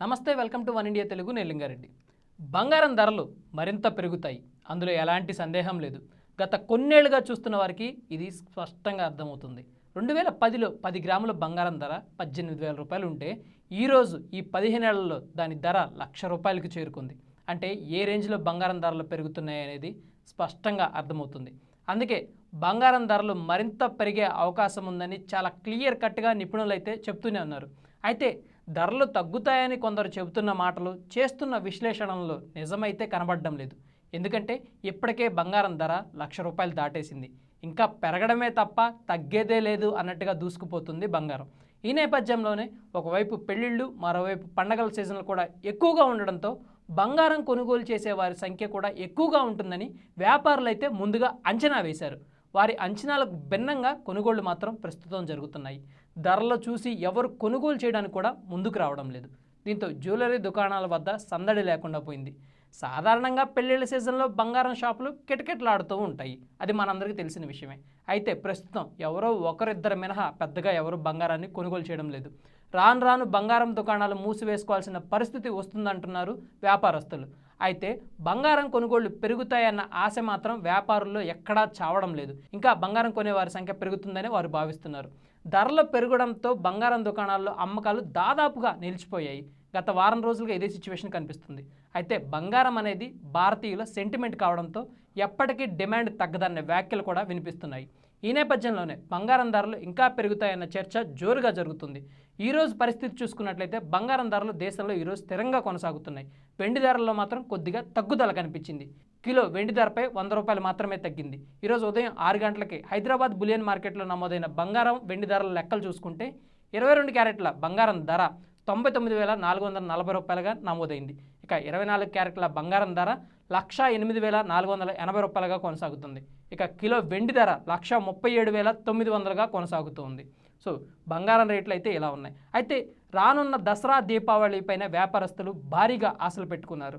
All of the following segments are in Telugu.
నమస్తే welcome to one India Telugu నేను లింగారెడ్డి. బంగారం ధరలు మరింత పెరుగుతాయి. అందులో ఎలాంటి సందేహం లేదు. గత కొన్నేళ్ళుగా చూస్తున్న వారికి ఇది స్పష్టంగా అర్థమవుతుంది. రెండు వేల పదిలో పది గ్రాముల బంగారం ధర పద్దెనిమిది వేల రూపాయలు ఉంటే ఈరోజు ఈ పదిహేనేళ్ళలో దాని ధర లక్ష రూపాయలకు చేరుకుంది. అంటే ఏ రేంజ్లో బంగారం ధరలు పెరుగుతున్నాయి అనేది స్పష్టంగా అర్థమవుతుంది. అందుకే బంగారం ధరలు మరింత పెరిగే అవకాశం ఉందని చాలా క్లియర్ కట్గా నిపుణులు అయితే చెప్తూనే ఉన్నారు. అయితే ధరలు తగ్గుతాయని కొందరు చెబుతున్న మాటలు చేస్తున్న విశ్లేషణలో నిజమైతే కనబడడం లేదు. ఎందుకంటే ఇప్పటికే బంగారం ధర లక్ష రూపాయలు దాటేసింది. ఇంకా పెరగడమే తప్ప తగ్గేదే లేదు అన్నట్టుగా దూసుకుపోతుంది బంగారం. ఈ నేపథ్యంలోనే ఒకవైపు పెళ్ళిళ్ళు మరోవైపు పండగల సీజన్లు కూడా ఎక్కువగా ఉండడంతో బంగారం కొనుగోలు చేసే వారి సంఖ్య కూడా ఎక్కువగా ఉంటుందని వ్యాపారులు అయితే ముందుగా అంచనా వేశారు. వారి అంచనాలకు భిన్నంగా కొనుగోళ్ళు మాత్రం ప్రస్తుతం జరుగుతున్నాయి. ధరలు చూసి ఎవరు కొనుగోలు చేయడానికి కూడా ముందుకు రావడం లేదు. దీంతో జ్యువెలరీ దుకాణాల వద్ద సందడి లేకుండా పోయింది. సాధారణంగా పెళ్ళిళ్ళ సీజన్లో బంగారం షాపులు కిటకిటలాడుతూ ఉంటాయి. అది మనందరికీ తెలిసిన విషయమే. అయితే ప్రస్తుతం ఎవరో ఒకరిద్దరు మినహా పెద్దగా ఎవరు బంగారాన్ని కొనుగోలు చేయడం లేదు. రాను రాను బంగారం దుకాణాలు మూసివేసుకోవాల్సిన పరిస్థితి వస్తుందంటున్నారు వ్యాపారస్తులు. అయితే బంగారం కొనుగోళ్ళు పెరుగుతాయన్న ఆశ మాత్రం వ్యాపారుల్లో ఎక్కడా చావడం లేదు. ఇంకా బంగారం కొనే వారి సంఖ్య పెరుగుతుందని వారు భావిస్తున్నారు. ధరలు పెరగడంతో బంగారం దుకాణాల్లో అమ్మకాలు దాదాపుగా నిలిచిపోయాయి. గత వారం రోజులుగా ఇదే సిచ్యువేషన్ కనిపిస్తుంది. అయితే బంగారం అనేది భారతీయుల సెంటిమెంట్ కావడంతో ఎప్పటికీ డిమాండ్ తగ్గదన్న వ్యాఖ్యలు కూడా వినిపిస్తున్నాయి. ఈ నేపథ్యంలోనే బంగారం ధరలు ఇంకా పెరుగుతాయన్న చర్చ జోరుగా జరుగుతుంది. ఈరోజు పరిస్థితి చూసుకున్నట్లయితే బంగారం ధరలు దేశంలో ఈరోజు స్థిరంగా కొనసాగుతున్నాయి. వెండి ధరల్లో మాత్రం కొద్దిగా తగ్గుదల కనిపించింది. కిలో వెండి ధరపై వంద రూపాయలు మాత్రమే తగ్గింది. ఈరోజు ఉదయం ఆరు గంటలకి హైదరాబాద్ బులియన్ మార్కెట్లో నమోదైన బంగారం వెండి ధరల లెక్కలు చూసుకుంటే ఇరవై రెండు క్యారెట్ల బంగారం ధర తొంభై తొమ్మిది వేల నాలుగు వందల నలభై రూపాయలుగా నమోదైంది. ఇక ఇరవై నాలుగు క్యారెట్ల బంగారం ధర లక్ష ఎనిమిది వేల నాలుగు వందల ఎనభై రూపాయలుగా కొనసాగుతుంది. ఇక కిలో వెండి ధర లక్ష ముప్పై ఏడు వేల తొమ్మిది వందలుగా కొనసాగుతుంది. సో బంగారం రేట్లు అయితే ఇలా ఉన్నాయి. అయితే రానున్న దసరా దీపావళి పైన వ్యాపారస్తులు భారీగా ఆశలు పెట్టుకున్నారు.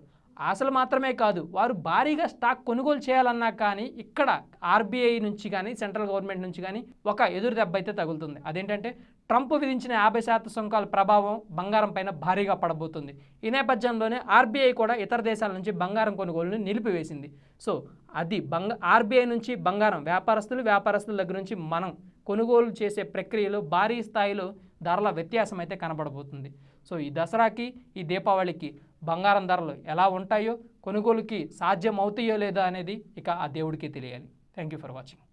ఆశలు మాత్రమే కాదు వారు భారీగా స్టాక్ కొనుగోలు చేయాలన్నా కానీ ఇక్కడ ఆర్బీఐ నుంచి కానీ సెంట్రల్ గవర్నమెంట్ నుంచి కానీ ఒక ఎదురు దెబ్బ అయితే తగులుతుంది. అదేంటంటే ట్రంప్ విధించిన యాభై శాతం సుంకాల ప్రభావం బంగారం పైన భారీగా పడబోతుంది. ఈ నేపథ్యంలోనే ఆర్బీఐ కూడా ఇతర దేశాల నుంచి బంగారం కొనుగోలును నిలిపివేసింది. సో అది బంగ ఆర్బీఐ నుంచి బంగారం వ్యాపారస్తులు వ్యాపారస్తుల దగ్గర నుంచి మనం కొనుగోలు చేసే ప్రక్రియలో భారీ స్థాయిలో ధరల వ్యత్యాసం అయితే కనబడబోతుంది. సో ఈ దసరాకి ఈ దీపావళికి బంగారం ధరలు ఎలా ఉంటాయో కొనుగోలుకి సాధ్యం అవుతాయో లేదో అనేది ఇక ఆ దేవుడికి తెలియాలి. Thank you for watching